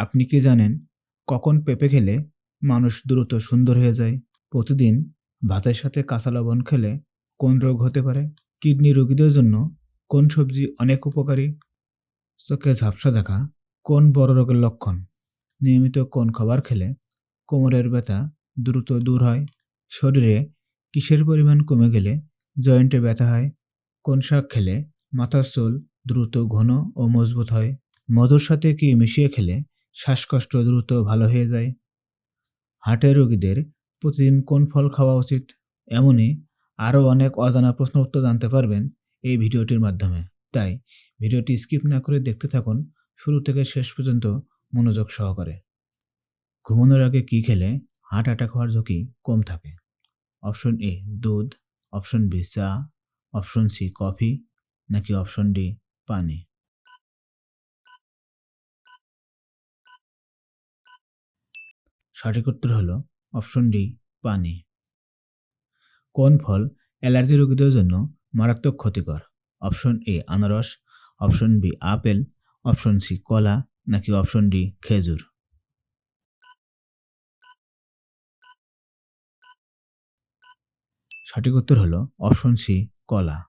আপনি কি জানেন কখন পেঁপে খেলে মানুষ দ্রুত সুন্দর হয়ে যায়? প্রতিদিন ভাতের সাথে কাঁচা লবণ খেলে কোন রোগ হতে পারে? কিডনি রোগীদের জন্য কোন সবজি অনেক উপকারী? চোখে ঝাপসা দেখা কোন বড় রোগের লক্ষণ? নিয়মিত কোন খাবার খেলে কোমরের ব্যথা দ্রুত দূর হয়? শরীরে কিসের পরিমাণ কমে গেলে জয়েন্টে ব্যথা হয়? কোন শাক খেলে মাথার চুল দ্রুত ঘন ও মজবুত হয়? মধুর সাথে কি মিশিয়ে খেলে শ্বাসকষ্ট দ্রুত ভালো হয়ে যায়। হার্টের রোগীদের প্রতিদিন কোন ফল খাওয়া উচিত এমনই আরও অনেক অজানা প্রশ্ন উত্তর জানতে পারবেন এই ভিডিওটির মাধ্যমে। তাই ভিডিওটি স্কিপ না করে দেখতে থাকুন, শুরু থেকে শেষ পর্যন্ত মনোযোগ সহকারে। ঘুমানোর আগে কী খেলে হার্ট অ্যাটাক হওয়ার ঝুঁকি কম থাকে? অপশন এ দুধ, অপশন বি চা, অপশন সি কফি, নাকি অপশন ডি পানি? সঠিক উত্তর হলো অপশন ডি, পানি। কোন ফল অ্যালার্জি রোগীদের জন্য মারাত্মক ক্ষতিকর? অপশন এ, আনারস, option B, apple, option C, কলা, নাকি অপশন ডি, খেজুর? সঠিক উত্তর হলো অপশন সি, কলা।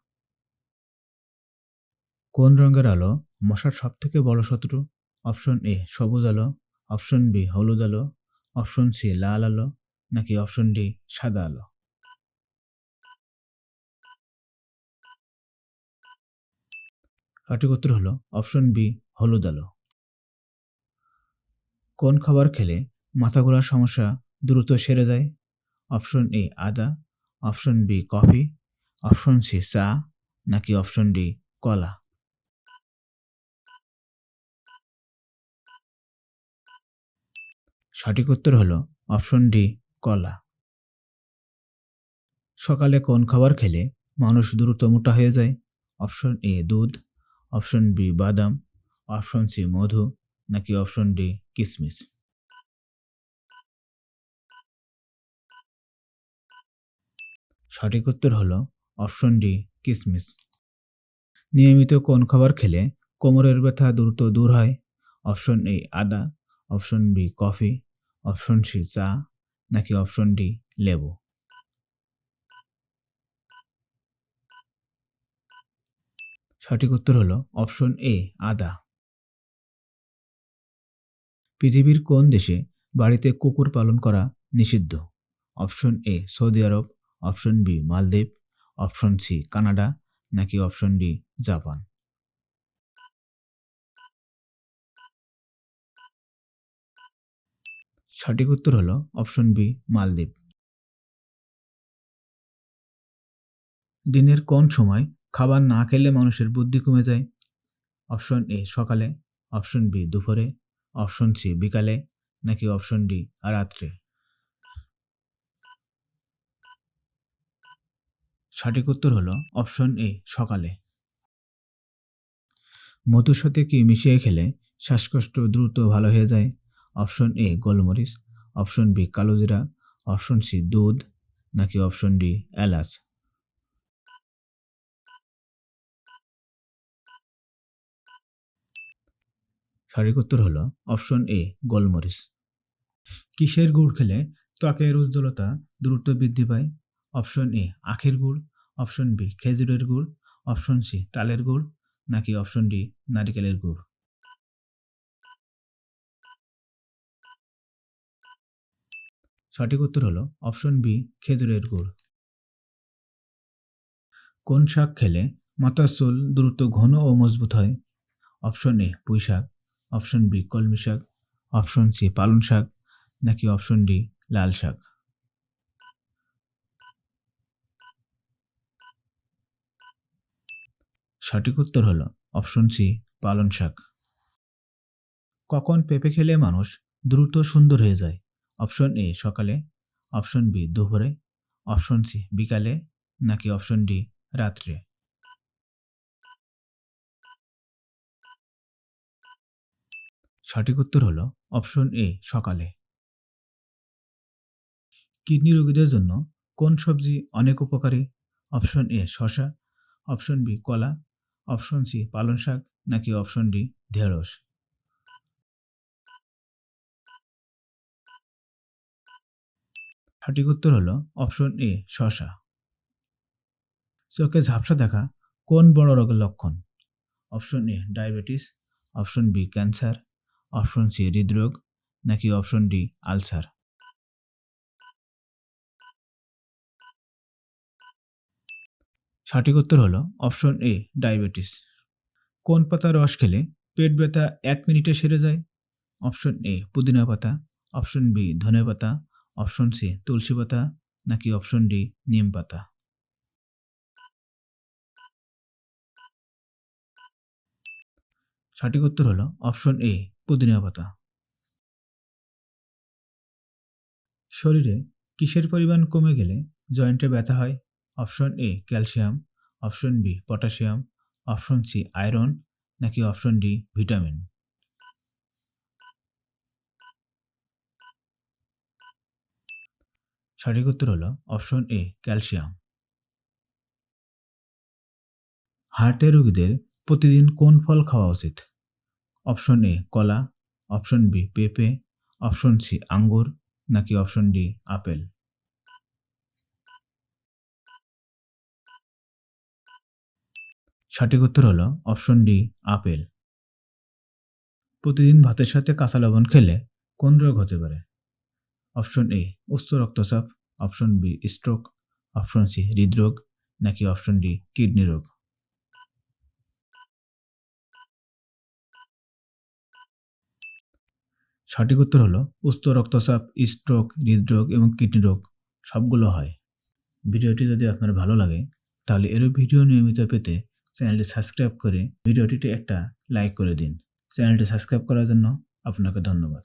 কোন রঙের আলো মশার সব থেকে বড় শত্রু? অপশন এ, সবুজ আলো, অপশন বি, হলুদ আলো অপশন সি লাল আলো, নাকি অপশন ডি সাদা আলো? সঠিক উত্তর হলো অপশন বি হলুদ আলো। কোন খাবার খেলে মাথা ঘোরার সমস্যা দ্রুত সেরে যায়? অপশন এ আদা option B coffee option C চা, নাকি অপশন ডি কলা? সঠিক উত্তর হলো অপশন ডি, কলা। সকালে কোন খাবার খেলে মানুষ দ্রুত মোটা হয়ে যায়? অপশন এ, দুধ। অপশন বি, বাদাম। অপশন সি, মধু নাকি অপশন ডি, কিসমিস? সঠিক উত্তর হলো অপশন ডি, কিসমিস। নিয়মিত কোন খাবার খেলে কোমরের ব্যথা দ্রুত দূর হয়? অপশন এ, আদা। Option B, coffee. Option C, চা, নাকি অপশন ডি, লেবু? সঠিক উত্তর হলো অপশন এ, আদা। পৃথিবীর কোন দেশে বাড়িতে কুকুর পালন করা নিষিদ্ধ? Option A, Saudi Arab, option B, মালদ্বীপ, অপশন সি, কানাডা, নাকি অপশন ডি, জাপান? সঠিক উত্তর হলো অপশন বি, মালদ্বীপ। দিনের কোন সময় খাবার না খেলে মানুষের বুদ্ধি কমে যায়? অপশন এ, সকালে। অপশন বি, দুপুরে। অপশন সি, বিকালে। নাকি অপশন ডি, রাত্রে? সঠিক উত্তর হলো অপশন এ, সকালে। মধুর সাথে কি মিশিয়ে খেলে শ্বাসকষ্ট দ্রুত ভালো হয়ে যায়? অপশন এ গোলমরিচ, অপশন বি কালোজিরা অপশন সি দুধ, নাকি অপশন ডি এলাচ? সঠিক উত্তর হলো অপশন এ গোলমরিচ। কিসের গুড় খেলে ত্বকের উজ্জ্বলতা দ্রুত বৃদ্ধি পায়? অপশন এ আখের গুড়, অপশন বি খেজুরের গুড়, অপশন সি তালের গুড়, নাকি অপশন ডি নারিকেলের গুড়? সঠিক উত্তর হলো অপশন বি, খেজুরের গুড়। কোন শাক খেলে মাথার চুল দ্রুত ঘন ও মজবুত হয়? অপশন এ, পুঁই শাক। অপশন বি, কলমি শাক। অপশন সি, পালং শাক। নাকি অপশন ডি, লাল শাক। সঠিক উত্তর হলো অপশন সি, পালং শাক। কখন পেঁপে খেলে মানুষ দ্রুত সুন্দর হয়ে যায়? অপশন এ সকালে, অপশন বি দুপুরে, অপশন সি বিকালে, নাকি অপশন ডি রাত্রে? সঠিক উত্তর হলো অপশন এ সকালে। কিডনি রোগীদের জন্য কোন সবজি অনেক উপকারী? অপশন এ শশা অপশন বি কলা, অপশন সি পালং শাক নাকি অপশন ডি ঢেঁড়স? সঠিক উত্তর হলো অপশন এ, শশা। চোখে ঝাপসা দেখা, কোন বড় রোগের লক্ষণ? Option A, diabetes, option B, cancer, option C, হৃদরোগ, নাকি অপশন ডি, আলসার? সঠিক উত্তর হলো অপশন এ, ডায়াবেটিস। কোন পাতার রস খেলে পেট ব্যথা এক মিনিটে সেরে যায়? অপশন এ, পুদিনা পাতা, অপশন বি, ধনে পাতা অপশন সি, তুলসী পাতা নাকি অপশন ডি, নিম পাতা? সঠিক উত্তর হলো অপশন এ, পুদিনা পাতা। শরীরে কিসের পরিমাণ কমে গেলে জয়েন্টে ব্যথা হয়? Option A, calcium, option B, potassium, option C, iron নাকি অপশন ডি, ভিটামিন? সঠিক উত্তর হলো অপশন এ, ক্যালসিয়াম। হার্টের রোগীদের প্রতিদিন কোন ফল খাওয়া উচিত? অপশন এ, কলা, অপশন বি, পেঁপে, অপশন সি, আঙ্গুর, নাকি অপশন ডি, আপেল? সঠিক উত্তর হলো অপশন ডি, আপেল। প্রতিদিন ভাতের সাথে কাঁচা লবণ খেলে কোন রোগ হতে পারে? অপশন এ উচ্চ রক্তচাপ, option B stroke option C হৃদরোগ, নাকি অপশন ডি কিডনি রোগ? সঠিক উত্তর হলো উচ্চ রক্তচাপ স্ট্রোক হৃদরোগ এবং কিডনি রোগ, সবগুলো হয়। ভিডিওটি যদি আপনার ভালো লাগে, তাহলে এর ভিডিও নিয়মিত পেতে চ্যানেলটি সাবস্ক্রাইব করে ভিডিওটিতে একটা লাইক করে দিন। চ্যানেলটি সাবস্ক্রাইব করার জন্য আপনাকে ধন্যবাদ।